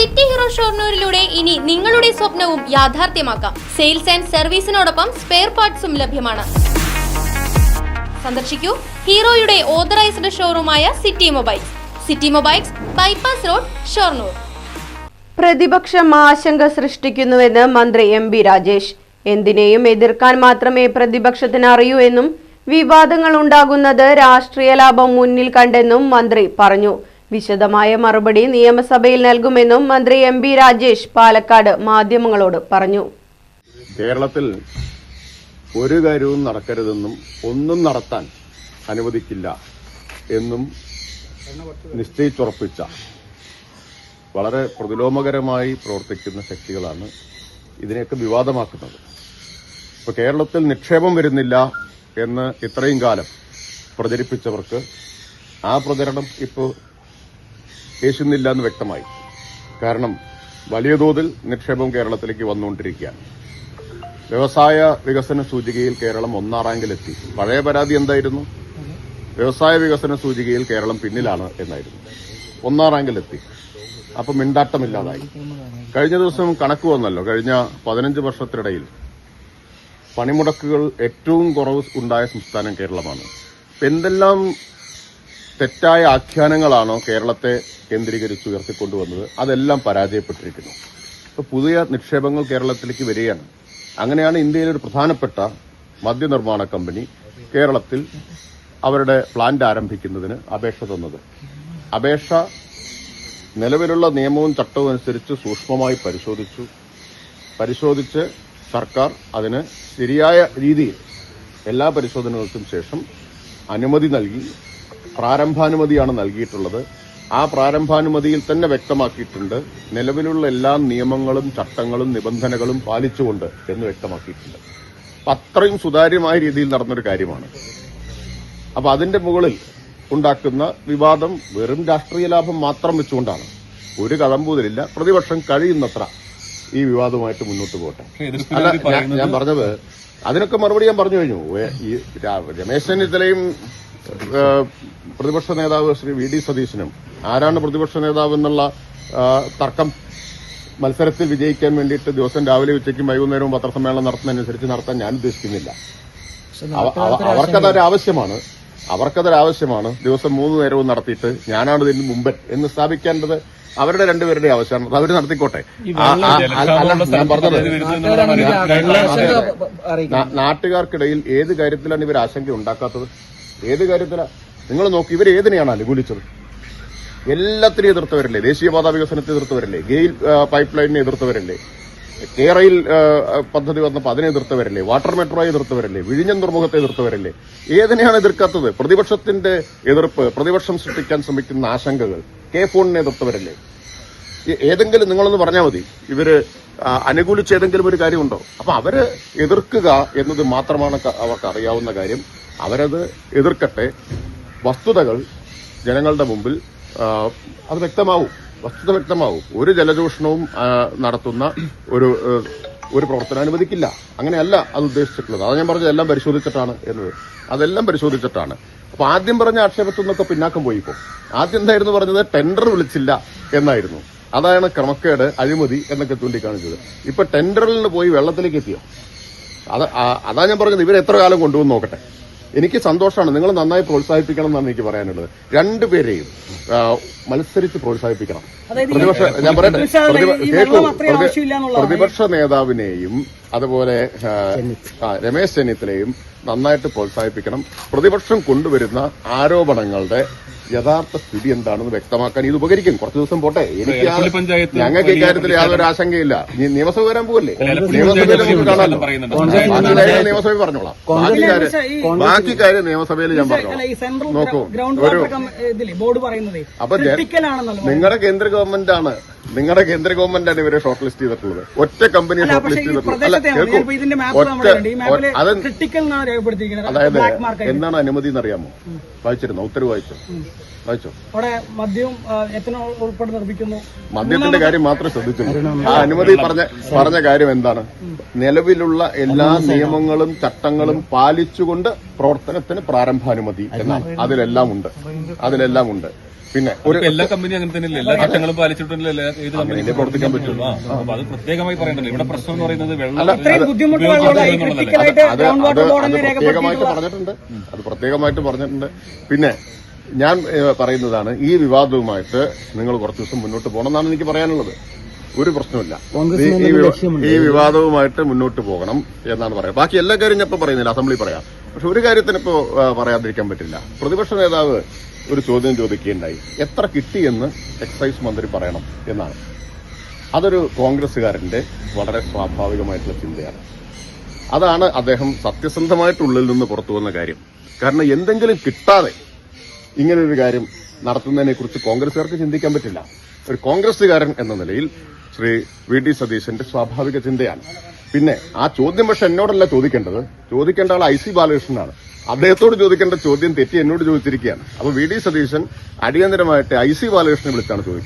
City hero ഷോർണൂരിലൂടെ ഇനി നിങ്ങളുടെ സ്വപ്നവും യാഥാർത്ഥ്യമാക്കാം. സെയിൽസ് ആൻഡ് സർവീസിനോടൊപ്പം സ്പെയർ പാർട്സും ലഭ്യമാണ്. സന്ദർശിക്കൂ ഹീറോയുടെ authorised ഷോറൂമായ city mobiles. City mobiles bypass road Shoranur. പ്രതിപക്ഷം ആശങ്ക സൃഷ്ടിക്കുന്നുവെന്ന് മന്ത്രി എം ബി രാജേഷ്. എന്തിനേയും എതിർക്കാൻ മാത്രമേ പ്രതിപക്ഷത്തിന് അറിയൂ എന്നും വിവാദങ്ങൾ ഉണ്ടാകുന്നത് രാഷ്ട്രീയ ലാഭം മുന്നിൽ കണ്ടെന്നും മന്ത്രി പറഞ്ഞു. വിശദമായ മറുപടി നിയമസഭയിൽ നൽകുമെന്നും മന്ത്രി എം ബി രാജേഷ് പാലക്കാട് മാധ്യമങ്ങളോട് പറഞ്ഞു. കേരളത്തിൽ ഒരു കാര്യവും നടക്കരുതെന്നും ഒന്നും നടത്താൻ അനുവദിക്കില്ല എന്നും നിശ്ചയിച്ചുറപ്പിച്ച വളരെ പ്രതിലോമകരമായി പ്രവർത്തിക്കുന്ന ശക്തികളാണ് ഇതിനെയൊക്കെ വിവാദമാക്കുന്നത്. ഇപ്പോൾ കേരളത്തിൽ നിക്ഷേപം വരുന്നില്ല എന്ന് ഇത്രയും കാലം പ്രചരിപ്പിച്ചവർക്ക് ആ പ്രചരണം ഇപ്പോൾ യേശുന്നില്ല എന്ന് വ്യക്തമായി. കാരണം വലിയ തോതിൽ നിക്ഷേപം കേരളത്തിലേക്ക് വന്നുകൊണ്ടിരിക്കുകയാണ്. വ്യവസായ വികസന സൂചികയിൽ കേരളം ഒന്നാം റാങ്കിലെത്തി. പഴയ പരാതി എന്തായിരുന്നു? വ്യവസായ വികസന സൂചികയിൽ കേരളം പിന്നിലാണ് എന്നായിരുന്നു. ഒന്നാം റാങ്കിലെത്തി. അപ്പം മിണ്ടാട്ടമില്ലാതായി. കഴിഞ്ഞ ദിവസം കണക്ക് വന്നല്ലോ. കഴിഞ്ഞ പതിനഞ്ച് വർഷത്തിനിടയിൽ പണിമുടക്കുകൾ ഏറ്റവും കുറവ് ഉണ്ടായ സംസ്ഥാനം കേരളമാണ്. എന്തെല്ലാം തെറ്റായ ആഖ്യാനങ്ങളാണോ കേരളത്തെ കേന്ദ്രീകരിച്ച് ഉയർത്തിക്കൊണ്ടുവന്നത്? അതെല്ലാം പരാജയപ്പെട്ടിരിക്കുന്നു. ഇപ്പൊ പുതിയ നിക്ഷേപങ്ങൾ കേരളത്തിലേക്ക് വരികയാണ്. അങ്ങനെയാണ് ഇന്ത്യയിലെ ഒരു പ്രധാനപ്പെട്ട മദ്യനിർമ്മാണ കമ്പനി കേരളത്തിൽ അവരുടെ പ്ലാന്റ് ആരംഭിക്കുന്നതിന് അപേക്ഷ തന്നത്. അപേക്ഷ നിലവിലുള്ള നിയമവും ചട്ടവും അനുസരിച്ച് സൂക്ഷ്മമായി പരിശോധിച്ചു. പരിശോധിച്ച് സർക്കാർ അതിന് ശരിയായ രീതിയിൽ എല്ലാ പരിശോധനകൾക്കും ശേഷം അനുമതി നൽകി. പ്രാരംഭാനുമതിയാണ് നൽകിയിട്ടുള്ളത്. ആ പ്രാരംഭാനുമതിയിൽ തന്നെ വ്യക്തമാക്കിയിട്ടുണ്ട്. നിലവിലുള്ള എല്ലാ നിയമങ്ങളും ചട്ടങ്ങളും നിബന്ധനകളും പാലിച്ചുകൊണ്ട് എന്ന് വ്യക്തമാക്കിയിട്ടുണ്ട്. അപ്പൊ അത്രയും സുതാര്യമായ രീതിയിൽ നടന്നൊരു കാര്യമാണ്. അപ്പൊ അതിന്റെ മുകളിൽ ഉണ്ടാക്കുന്ന വിവാദം വെറും രാഷ്ട്രീയ ലാഭം മാത്രം വെച്ചുകൊണ്ടാണ്. ഒരു കടമ്പൂതിലില്ല പ്രതിപക്ഷം കഴിയുന്നത്ര ഈ വിവാദവുമായിട്ട് മുന്നോട്ട് പോകട്ടെ. അല്ല ഞാൻ- പറഞ്ഞത് അതിനൊക്കെ മറുപടി ഞാൻ പറഞ്ഞു കഴിഞ്ഞു. ഈ രമേശ് ചെന്നിത്തലയും പ്രതിപക്ഷ നേതാവ് ശ്രീ വി ഡി സതീശനും ആരാണ് പ്രതിപക്ഷ നേതാവ് എന്നുള്ള തർക്കം മത്സരത്തിൽ വിജയിക്കാൻ വേണ്ടിയിട്ട് ദിവസം രാവിലെ ഉച്ചയ്ക്കും വൈകുന്നേരവും പത്രസമ്മേളനം നടത്തുന്നതനുസരിച്ച് നടത്താൻ ഞാൻ ഉദ്ദേശിക്കുന്നില്ല. അവ- അവ- അവർക്കതൊരു ആവശ്യമാണ്. അവർക്കതൊരു ആവശ്യമാണ് ദിവസം മൂന്ന് നേരവും നടത്തിയിട്ട് ഞാനാണ് ഇതിന് മുമ്പൻ എന്ന് സ്ഥാപിക്കേണ്ടത് അവരുടെ രണ്ടുപേരുടെ ആവശ്യമാണ്. അത് അവർ നടത്തിക്കോട്ടെ. ഞാൻ പറഞ്ഞത് നാട്ടുകാർക്കിടയിൽ ഏത് കാര്യത്തിലാണ് ഇവർ ആശങ്ക ഉണ്ടാക്കാത്തത്? ഏത് കാര്യത്തിലാണ് നിങ്ങൾ നോക്കി ഇവർ ഏതിനെയാണ് അനുകൂലിച്ചത്? എല്ലാത്തിനെയും എതിർത്തവരല്ലേ? ദേശീയപാത വികസനത്തെ എതിർത്തവരല്ലേ? ഗെയിൽ പൈപ്പ് ലൈനിനെ എതിർത്തവരല്ലേ? റെയിൽ പദ്ധതി വന്നപ്പോൾ അതിനെ എതിർത്തവരല്ലേ? വാട്ടർ മെട്രോയെ എതിർത്തവരല്ലേ? വിഴിഞ്ഞം തുറമുഖത്തെ എതിർത്തവരല്ലേ? ഏതിനെയാണ് എതിർക്കാത്തത്? പ്രതിപക്ഷത്തിന്റെ എതിർപ്പ് പ്രതിപക്ഷം സൃഷ്ടിക്കാൻ ശ്രമിക്കുന്ന ആശങ്കകൾ. കെ ഫോണിനെ എതിർത്തവരല്ലേ? ഏതെങ്കിലും നിങ്ങളൊന്ന് പറഞ്ഞാൽ മതി. ഇവർ അനുകൂലിച്ച് ഏതെങ്കിലും ഒരു കാര്യമുണ്ടോ? അപ്പൊ അവർ എതിർക്കുക എന്നത് മാത്രമാണ് അവർക്ക് അറിയാവുന്ന കാര്യം. അവരത് എതിർക്കട്ടെ. വസ്തുതകൾ ജനങ്ങളുടെ മുമ്പിൽ അത് വ്യക്തമാവും. വസ്തുത വ്യക്തമാവും. ഒരു ജലചൂഷണവും നടത്തുന്ന ഒരു ഒരു പ്രവർത്തനം അനുവദിക്കില്ല. അങ്ങനെയല്ല അത് ഉദ്ദേശിച്ചിട്ടുള്ളത്. അത് ഞാൻ പറഞ്ഞത് എല്ലാം പരിശോധിച്ചിട്ടാണ് എന്നത്. അതെല്ലാം പരിശോധിച്ചിട്ടാണ്. അപ്പൊ ആദ്യം പറഞ്ഞ ആക്ഷേപത്തിൽ നിന്നൊക്കെ പിന്നാക്കം പോയിപ്പോ. ആദ്യം എന്തായിരുന്നു പറഞ്ഞത്? ടെൻഡർ വിളിച്ചില്ല എന്നായിരുന്നു. അതാണ് ക്രമക്കേട് അഴിമതി എന്നൊക്കെ ചൂണ്ടിക്കാണിച്ചത്. ഇപ്പൊ ടെൻഡറിൽ പോയി വെള്ളത്തിലേക്ക് എത്തിയോ? അത് അതാ ഞാൻ പറഞ്ഞത് ഇവരെ എത്ര കാലം കൊണ്ടുവന്ന് നോക്കട്ടെ. എനിക്ക് സന്തോഷമാണ് നിങ്ങൾ നന്നായി പ്രോത്സാഹിപ്പിക്കണം എന്നാണ് എനിക്ക് പറയാനുള്ളത്. രണ്ടുപേരെയും മത്സരിച്ച് പ്രോത്സാഹിപ്പിക്കണം. പ്രതിപക്ഷ ഞാൻ പറയട്ടെ. പ്രതിപക്ഷ നേതാവിനെയും അതുപോലെ രമേശ് ചെന്നിത്തലയും നന്നായിട്ട് പ്രോത്സാഹിപ്പിക്കണം. പ്രതിപക്ഷം കൊണ്ടുവരുന്ന ആരോപണങ്ങളുടെ യഥാർത്ഥ സ്ഥിതി എന്താണെന്ന് വ്യക്തമാക്കാൻ ഇത് ഉപകരിക്കും. കുറച്ച് ദിവസം പോട്ടെ. എനിക്ക് പഞ്ചായത്ത് ഞങ്ങൾക്ക് ഈ ഇക്കാര്യത്തിൽ യാതൊരു ആശങ്കയില്ല. നിയമസഭ വരാൻ പോകല്ലേ നിയമസഭയിൽ നമുക്ക് കാണാമല്ലോ. ബാക്കി കാര്യം നിയമസഭയിൽ പറഞ്ഞോളാം. ബാക്കി കാര്യം ബാക്കി കാര്യം നിയമസഭയിൽ ഞാൻ പറഞ്ഞു പറഞ്ഞോളാം. നോക്കൂ ഗ്രൗണ്ട് ഒരു വാട്ടർ കം- ഇതില്ലേ ബോർഡ് പറയുന്നത് അപ്പൊ നിങ്ങളുടെ കേന്ദ്ര ഗവൺമെന്റ് ആണ് നിങ്ങളുടെ കേന്ദ്ര ഗവൺമെന്റ് ആണ്? ഇവരെ ഷോർട്ട് ലിസ്റ്റ് ചെയ്തിട്ടുള്ളത് ഒറ്റ കമ്പനിയെ ഷോർട്ട് ലിസ്റ്റ് ചെയ്തിട്ടുള്ളത് അതായത് മാർക്ക് എന്താണ് അനുമതി എന്ന് അറിയാമോ വായിച്ചിരുന്നോ? ഉത്തരവ് വായിച്ചോ? വായിച്ചോ? മദ്യത്തിന്റെ കാര്യം മാത്രം ശ്രദ്ധിച്ചു? ആ അനുമതി പറഞ്ഞ പറഞ്ഞ കാര്യം എന്താണ്? നിലവിലുള്ള എല്ലാ നിയമങ്ങളും ചട്ടങ്ങളും പാലിച്ചുകൊണ്ട് പ്രവർത്തനത്തിന് പ്രാരംഭാനുമതി എന്നാണ്. അതിലെല്ലാം ഉണ്ട്. അതിലെല്ലാം ഉണ്ട്. പിന്നെ എല്ലാ കമ്പനിയും അങ്ങനെ തന്നെയല്ലേ? എല്ലാ ചട്ടങ്ങളും പാലിച്ചിട്ടുണ്ടല്ലോ എല്ലാ ഏത് അങ്ങനെയല്ലേ പ്രവർത്തിക്കാൻ പറ്റുള്ളൂ. അപ്പൊ അത് പ്രത്യേകമായി പറയണ്ടല്ലോ. ഇവിടെ പ്രശ്നം എന്ന് പറയുന്നത് വെള്ളം പ്രത്യേകമായിട്ട് പറഞ്ഞിട്ടുണ്ട്. അത് പ്രത്യേകമായിട്ട് പറഞ്ഞിട്ടുണ്ട്. പിന്നെ ഞാൻ പറയുന്നതാണ് ഈ വിവാദവുമായിട്ട് നിങ്ങൾ കുറച്ചു ദിവസം മുന്നോട്ട് പോകണം എന്നാണ് എനിക്ക് പറയാനുള്ളത്. ഒരു പ്രശ്നമില്ല ഈ വിവാദവുമായിട്ട് മുന്നോട്ട് പോകണം എന്നാണ് പറയുന്നത് ബാക്കി എല്ലാ കാര്യം ഞാൻ ഇപ്പൊ പറയുന്നില്ല. അസംബ്ലി പറയാം. പക്ഷെ ഒരു കാര്യത്തിന് ഇപ്പോ ആ, പറയാതിരിക്കാൻ പറ്റില്ല. പ്രതിപക്ഷ നേതാവ് ഒരു ചോദ്യം ചോദിക്കുകയുണ്ടായി. എത്ര കിട്ടിയെന്ന് എക്സൈസ് മന്ത്രി പറയണം എന്നാണ്. അതൊരു കോൺഗ്രസ്സുകാരന്റെ വളരെ സ്വാഭാവികമായിട്ടുള്ള ചിന്തയാണ്. അതാണ് അദ്ദേഹം സത്യസന്ധമായിട്ടുള്ളിൽ നിന്ന് പുറത്തു വന്ന കാര്യം. കാരണം എന്തെങ്കിലും കിട്ടാതെ ഇങ്ങനൊരു കാര്യം നടത്തുന്നതിനെ കുറിച്ച് കോൺഗ്രസുകാർക്ക് ചിന്തിക്കാൻ പറ്റില്ല. ഒരു കോൺഗ്രസ്സുകാരൻ എന്ന നിലയിൽ ശ്രീ വി ഡി സതീശന്റെ സ്വാഭാവിക ചിന്തയാണ്. പിന്നെ ആ ചോദ്യം പക്ഷെ എന്നോടല്ല ചോദിക്കേണ്ടത്. ചോദിക്കേണ്ട ആൾ ഐ സി ബാലകൃഷ്ണനാണ്. അദ്ദേഹത്തോട് ചോദിക്കേണ്ട ചോദ്യം തെറ്റി എന്നോട് ചോദിച്ചിരിക്കുകയാണ്. അപ്പൊ വി ഡി സതീശൻ അടിയന്തരമായിട്ട് ഐ സി ബാലകൃഷ്ണനെ വിളിച്ചാണ് ചോദിക്കുന്നത്.